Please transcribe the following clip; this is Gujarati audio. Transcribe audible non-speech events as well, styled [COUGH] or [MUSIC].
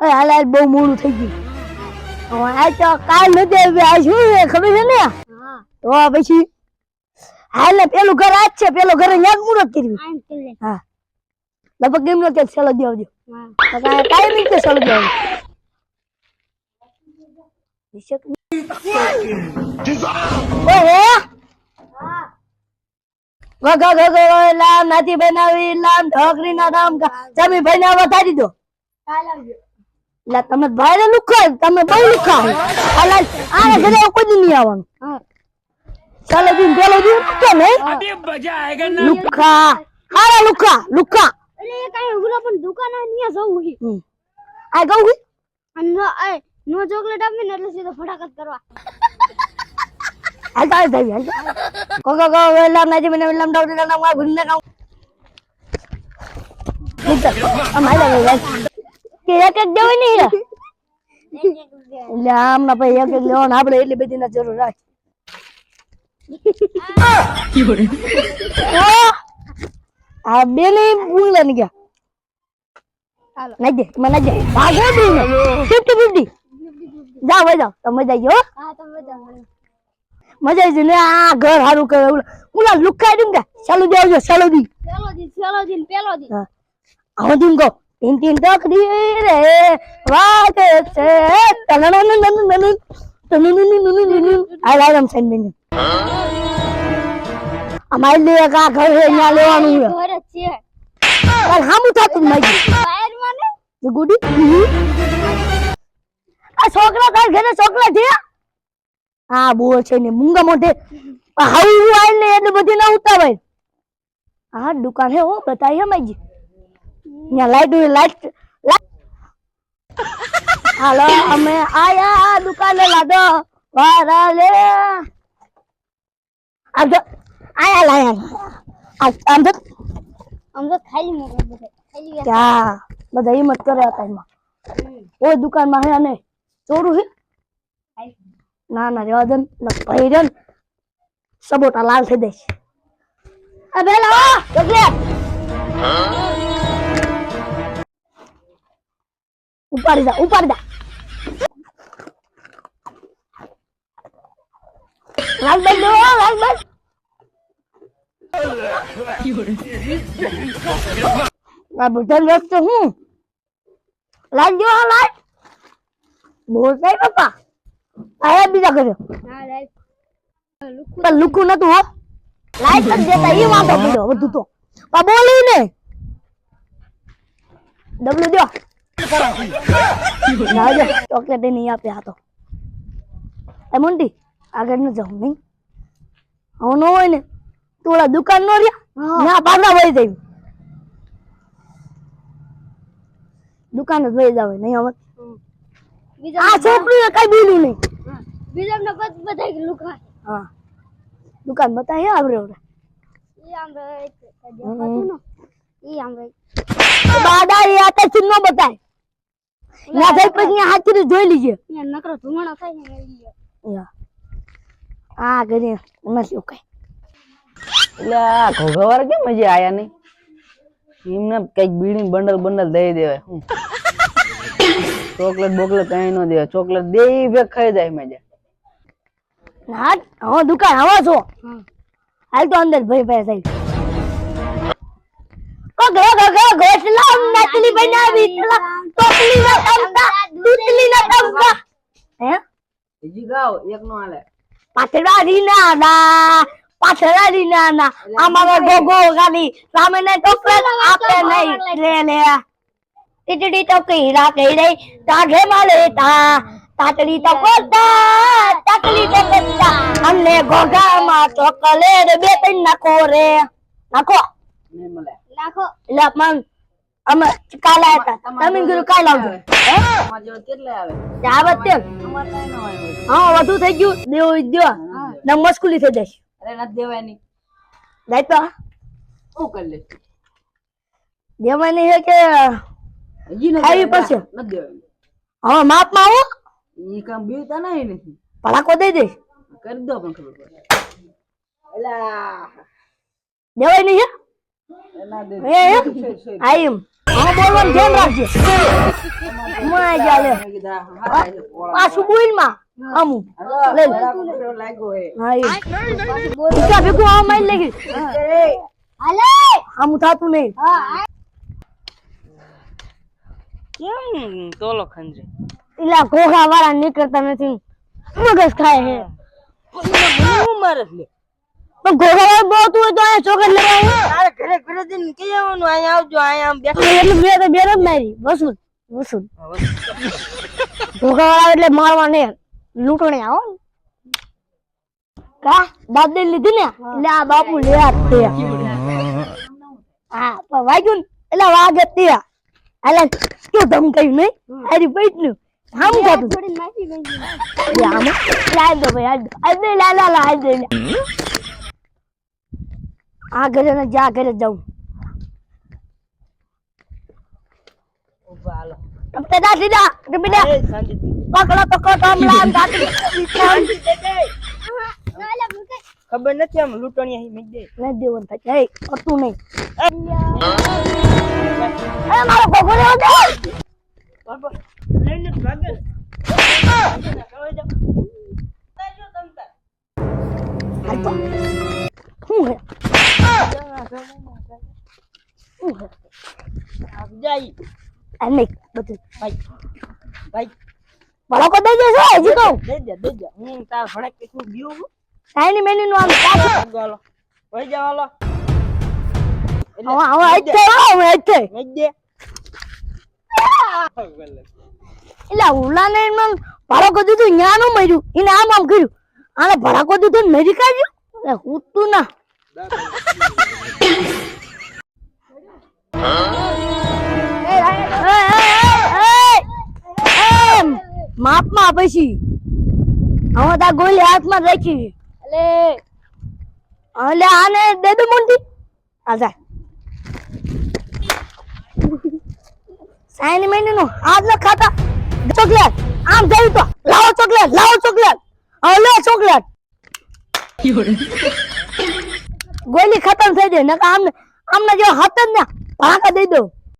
એ હાલ હાલ બહુ મોડું થઈ ગયું. આ તો કાલ નથી આવી આ શું છે ખબર છે ને? હા. તો પછી હાલ ને પેલું ઘર આજ છે પેલું ઘર યાદ મુરત કરવી હા. લગભગ એમ નો કે ચાલો દે આવજો. હા. તો કાંઈ ઓહે! વગા ગગો લામ નાતી બનાવી લામ ઢોકરી ના નામ જમી ભાઈ ના વધારી દો. કાલ આવજો. એટલે તમે ભાઈ લુખાય તમે બહુ લુખાય અલા આને ઘરે કોઈ દી નહીં આવવાનું. ચાલે દિન પેલો દિન તો ને. અબે મજા આયેગા ના? લુખા હારા લુખા લુખા. અરે એ કાઈ ઉગલા પણ દુકાન અહીંયા જવું હી. આ ગઉ હી? અન્નો એ નો ચોકલેટ આપી ને એટલે સીધો ફટાકત કરવા. હાલ તારે ભાઈ હાલ કો કો કો વેલા નાજી મને વેલા ડાઉટ ડાઉટમાં ગુંડા કાઉ મિત્ર અમારા વેલા કે એક એક દેવું નહીં [LAUGHS] એટલે આમ ના ભાઈ એક એક લેવાનું. આપણે એટલી બધી ના જરૂર રાખ. [LAUGHS] આ બે ને ની ગયા ચાલો નાજે મને ભાગો દી ને ફિફ્ટી ફિફ્ટી જાઓ ભાઈ જાઓ. તમે મજા આવી હો. હા તમે મજા આવી ને આ ઘર સારું કરે ઓલા લુકાઈ દઉં કે ચાલુ દે આવજો ચાલુ દી. પેલો દી પેલો દી પેલો દી. હા. આવો તીન કહો ટીન ટીન રે વાગે છે. આઈ લાઈક સાઈન ઘર હે થતું આ છોકરો કાલ ઘરે છોકરો છે? હા બો છે ને મુંગા મોઢે. હાઉ આઈ એટલે બધી ના ઉતાવાય હા દુકાન હે હો બતાઈ હમાજી ત્યાં લાઈટ લાઈટ હાલો અમે આયા આ દુકાને લાદો. વારા લે. આ જો આયા લાયા આમ તો આમ તો ખાલી મોકલ બધા. ખાલી ગયા. ક્યાં? બધા હિંમત કરે હતા એમાં ઓય દુકાનમાં હે અને ચોરું હે? ના ના રેવા દે ને. ભાઈ રે સબોટા લાલ થઈ દઈશ આ બેલા ચોકલેટ ઉપાડી દા ઉપાડી દા. રાજભાઈ દો રાજભાઈ આ બધા લોક તો પપ્પા. આયા બીજા કર્યો લુકુ નતું, હો. લાઈટ જ વાંધો પડ્યો તો. બોલી ને. ડબલું જો ના ન ન હોય ને તું દુકાન નો રહ્યા ના પાછા વહી જાય દુકાન જ વહી જાવ આ છોકરીએ કઈ બોલ્યું નહીં બીજા ને બધ બધા લુકા હા દુકાન બતાય આપણે હવે ઈ ઈ દાદા એ આ તો ચિન્હ બતાય. ના થઈ પછી હાથથી જોઈ લીજે. નકરો ધુમાડો થાય ને આ ઘરે નથી કઈ. એટલે આ ઘોઘાવાર કેમ હજી આયા નહીં? એમને કંઈક બીડી બંડલ બંડલ દઈ દેવાય હું. ચોકલેટ બોકલેટ કઈ નો દેવાય ચોકલેટ દે ભે ભેગ ખાઈ જાય મજા ના હવે દુકાન આવો છો? હા. હાલ તો અંદર ભાઈ ભાઈ થઈ. ઓ ગો ગો ગો ગોસલા નકલી બનાવી તલા ટોપલી દૂધલી ના તમતા હે? હજી ગાવ એક નો હાલે. પાછળા રીના ના પાછળા રીના ના અમારા ગોગો ગાલી સામે ને ચોકલેટ આપે નહીં. લે લે. ટીટી તો કઈ રાખે રે તાઘે માલે તા. તાતડી તો કોતા તાકલી તો કોતા અમને ગોગામાં ચોકલેટ બે ત્રણ નાખો રે. નાખો. નાખો. એટલે અમે કાલે હતા. તમે કીધું કાલે આવજો ચા બત્તેલ હા વધુ પડાકો દઈ દઈશ. કરી દો પણ ખબર દેવાય નહીં હે ના થાતું નહીં. કેમ તોલો ખંજે ઇલા નીકળતા નથી. મગજ ખાય હે. ઉમર પણ ઘોઘા બહુ તું હોય તો અહીંયા ચોકલેટ લેવા આવ્યો. તારે ઘરે ઘરે જઈને કઈ આવવાનું અહીંયા આવજો અહીંયા આમ બેઠો. એટલે બે તો બે જ મારી વસૂલ વસૂલ. ઘોઘા એટલે મારવા ને લૂંટણે આવો ને. કા? દાદી લીધી ને? એટલે આ બાપુ લેવા તે. હા પણ વાગ્યું ને એટલે વાગે તે. એટલે શું ધમકાયું નહીં? હારી પૈટનું આમ ખાતું આમ. લાઈ દો ભાઈ આ દે. લા લા લા દે. લા. આ ઘરે ને જ્યાં ઘરે જાઉં. ઊભા હાલો. તમે દા સીધા તમે દા એ શાંતિ. પકડો તો કો તો હમણાં દાદી ખબર નથી આમ લૂંટણી અહીં મેં દે. નહીં દેવન થાય. એ કરતું નહીં. એ મારો ભગો દે. લઈને ભાગે. જાય. આ નહીં બધું. ભાઈ ભાઈ. ભડકો દઈ દેશે હજી કહું? દઈ દે દઈ દે. હું તાર ભણે કે શું બીવું હું? સાઈની મેની નું આમ પાછું. ભાગો હાલો. વહી જાઓ હાલો. હવે હવે આજ થઈ. હવે આજ થઈ. મેં દે. એટલે ઉલાને એમને ભડકો દીધું ન્યા નું મર્યું. એને આમ આમ કર્યું. આને ભડકો દીધું ને મરી કાઢ્યું? એટલે તું ના. માપમાં પછી. હવે તા ગોલી હાથમાં રાખી એટલે એટલે આને દે દો મુંડી આ જા. સાઈન મહિને નો આજ ન ખાતા. ચોકલેટ. આમ જઈ તો. લાવો ચોકલેટ લાવો ચોકલેટ. હવે લે ચોકલેટ. ગોલી ખતમ થઈ જાય. નકા આમને આમને જો હાથ જ ના ભાગા દઈ દો